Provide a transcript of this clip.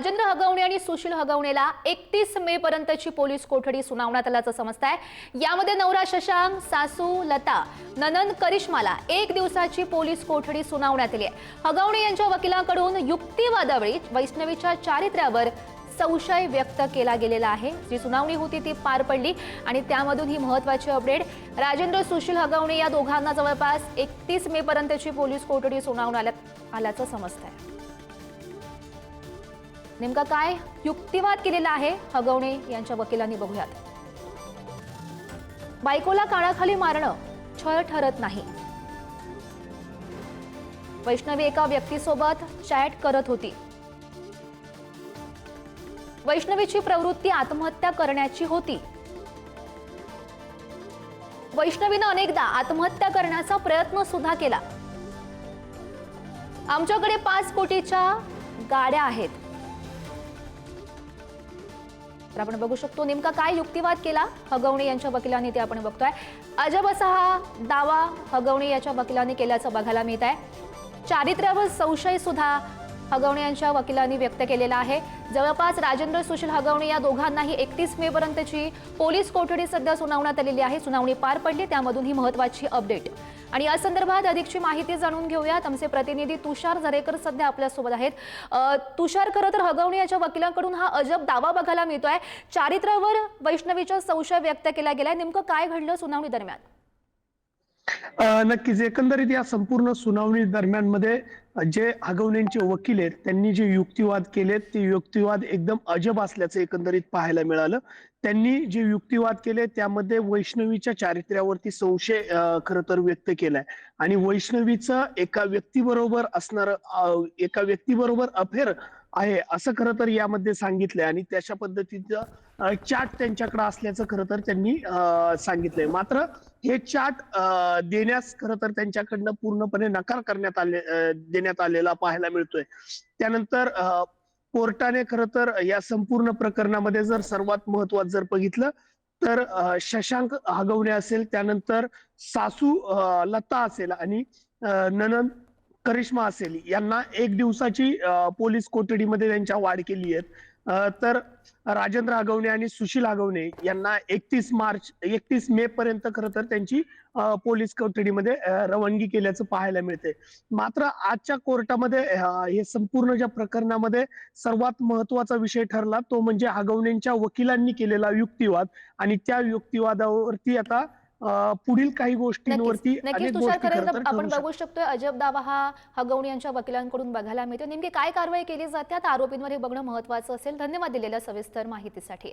राजेंद्र हगवणे आणि सुशील हगवणेला एकतीस मे पर्यंतची पोलीस कोठडी सुनावण्यात आल्याचं समजत आहे. यामध्ये नवरा शशांक सासू लता ननंद करिश्माला एक दिवसाची पोलीस कोठडी सुनावण्यात आली आहे. हगवणे यांच्या वकिलांकडून युक्तिवादावेळी वैष्णवीच्या चारित्र्यावर संशय व्यक्त केला गेलेला आहे. जी सुनावणी होती ती पार पडली आणि त्यामधून ही महत्वाची अपडेट. राजेंद्र सुशील हगवणे या दोघांना जवळपास एकतीस मे पर्यंतची पोलीस कोठडी सुनावण्यात आल्याचं समजत आहे. नेमका काय युक्तिवाद केलेला आहे हगवणे यांच्या वकिलांनी बघूयात. बायकोला काळाखाली मारणं छळ ठरत नाही. वैष्णवी एका व्यक्तीसोबत चॅट करत होती. वैष्णवीची प्रवृत्ती आत्महत्या करण्याची होती. वैष्णवीनं अनेकदा आत्महत्या करण्याचा प्रयत्न सुद्धा केला. आमच्याकडे पाच कोटीच्या गाड्या आहेत. तर आपण बघू शकतो नेमका काय युक्तिवाद केला हगवणे यांच्या वकिलांनी ते आपण बघतोय. अजब असा हा दावा हगवणे याच्या वकिलांनी केल्याचं बघायला मिळत आहे. चारित्र्यावर संशय सुद्धा हगवणे यांच्या वकिलांनी व्यक्त केलेला आहे. जवळपास राजेंद्र सुशील हगवणे या दोघांनाही एकतीस मे पर्यंतची पोलीस कोठडी सध्या सुनावण्यात आलेली आहे. सुनावणी पार पडली त्यामधून ही महत्वाची अपडेट. आणि या संदर्भात अधिकची माहिती जाणून घेऊयात. आमचे प्रतिनिधी तुषार झरेकर सध्या आपल्यासोबत आहेत. तुषार खरं तर हगवणे याच्या वकिलांकडून हा अजब दावा बघायला मिळतोय. चारित्र्यावर वैष्णवीचा संशय व्यक्त केला गेलाय. नेमकं काय घडलं सुनावणी दरम्यान? नक्कीच. एकंदरीत या संपूर्ण सुनावणी दरम्यानमध्ये जे आगवण्यांचे वकील आहेत त्यांनी जे युक्तिवाद केलेत ते युक्तिवाद एकदम अजब असल्याचं एकंदरीत पाहायला मिळालं. त्यांनी जे युक्तिवाद केले त्यामध्ये वैष्णवीच्या चारित्र्यावरती संशय खर तर व्यक्त केलाय. आणि वैष्णवीचं एका व्यक्तीबरोबर असणार एका व्यक्तीबरोबर अफेअर आहे असं खरं तर यामध्ये सांगितलंय. आणि त्याच्या पद्धतीचं चाट त्यांच्याकडे असल्याचं खरं तर त्यांनी सांगितलंय. मात्र हे चाट देण्यास खरं तर त्यांच्याकडनं पूर्णपणे नकार करण्यात आले देण्यात आलेला पाहायला मिळतोय. त्यानंतर कोर्टाने खर तर या संपूर्ण प्रकरणामध्ये जर सर्वात महत्वाचं जर बघितलं तर शशांक हगवणे असेल त्यानंतर सासू लता असेल आणि ननन करिश्मा असेल यांना एक दिवसाची पोलीस कोठडीमध्ये त्यांच्या वाढ केली आहे. तर राजेंद्र आगवणे आणि सुशील आगवणे यांना एकतीस मार्च एकतीस मे पर्यंत खरं तर त्यांची पोलीस कोठडीमध्ये रवानगी केल्याचं पाहायला मिळते मात्र आजच्या कोर्टामध्ये हे संपूर्ण ज्या प्रकरणामध्ये सर्वात महत्त्वाचा विषय ठरला तो म्हणजे आगवणेंच्या वकिलांनी केलेला युक्तिवाद आणि त्या युक्तिवादावरती आता पुढील काही गोष्टींवरती नक्कीच तुषार आपण बघू शकतोय अजब दावा हा हगवणे यांच्या वकिलांकडून बघायला मिळतो नेमकी काय कारवाई केली जाते? आता आरोपींवर हे बघणं महत्वाचं असेल. धन्यवाद दिलेल्या सविस्तर माहितीसाठी.